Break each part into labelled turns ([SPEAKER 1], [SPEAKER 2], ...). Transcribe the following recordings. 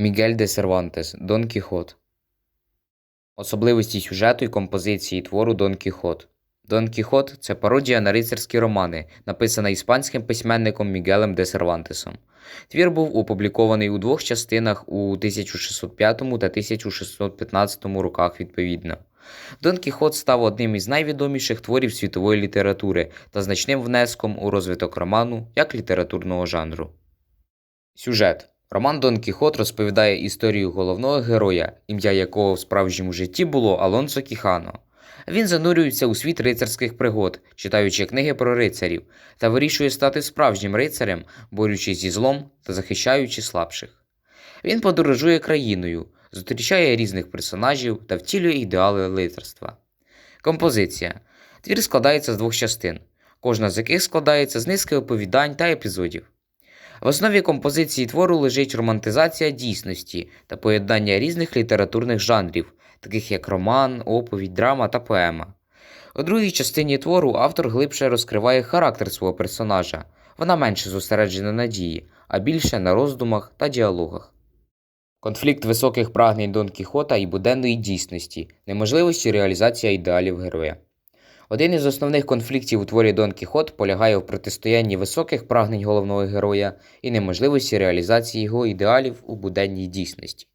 [SPEAKER 1] Мігель де Сервантес Дон Кіхот Особливості сюжету і композиції твору Дон Кіхот. Дон Кіхот це пародія на рицарські романи, написана іспанським письменником Мігелем де Сервантесом. Твір був опублікований у двох частинах у 1605 та 1615 роках відповідно. Дон Кіхот став одним із найвідоміших творів світової літератури та значним внеском у розвиток роману як літературного жанру. Сюжет Роман Дон Кіхот розповідає історію головного героя, ім'я якого в справжньому житті було Алонсо Кіхано. Він занурюється у світ рицарських пригод, читаючи книги про рицарів, та вирішує стати справжнім рицарем, борючись зі злом та захищаючи слабших. Він подорожує країною, зустрічає різних персонажів та втілює ідеали лицарства. Композиція. Твір складається з двох частин, кожна з яких складається з низки оповідань та епізодів. В основі композиції твору лежить романтизація дійсності та поєднання різних літературних жанрів, таких як роман, оповідь, драма та поема. У другій частині твору автор глибше розкриває характер свого персонажа, вона менше зосереджена на дії, а більше на роздумах та діалогах. Конфлікт високих прагнень Дон Кіхота і буденної дійсності, неможливості реалізації ідеалів героя. Один із основних конфліктів у творі Дон Кіхот полягає в протистоянні високих прагнень головного героя і неможливості реалізації його ідеалів у буденній дійсності.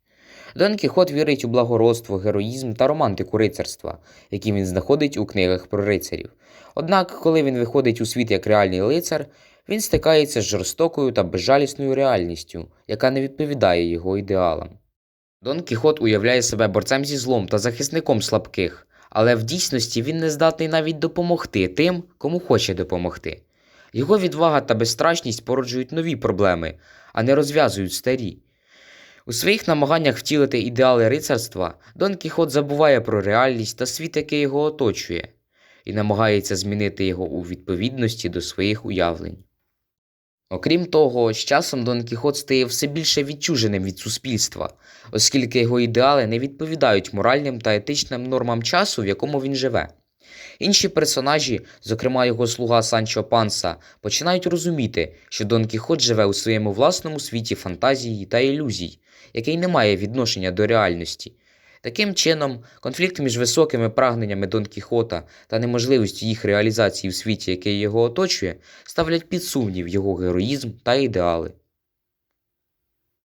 [SPEAKER 1] Дон Кіхот вірить у благородство, героїзм та романтику рицарства, які він знаходить у книгах про рицарів. Однак, коли він виходить у світ як реальний лицар, він стикається з жорстокою та безжалісною реальністю, яка не відповідає його ідеалам. Дон Кіхот уявляє себе борцем зі злом та захисником слабких, але в дійсності він не здатний навіть допомогти тим, кому хоче допомогти. Його відвага та безстрашність породжують нові проблеми, а не розв'язують старі. У своїх намаганнях втілити ідеали рицарства Дон Кіхот забуває про реальність та світ, який його оточує, і намагається змінити його у відповідності до своїх уявлень. Окрім того, з часом Дон Кіхот стає все більше відчуженим від суспільства, оскільки його ідеали не відповідають моральним та етичним нормам часу, в якому він живе. Інші персонажі, зокрема його слуга Санчо Панса, починають розуміти, що Дон Кіхот живе у своєму власному світі фантазії та ілюзій, який не має відношення до реальності. Таким чином, конфлікт між високими прагненнями Дон Кіхота та неможливістю їх реалізації в світі, який його оточує, ставлять під сумнів його героїзм та ідеали.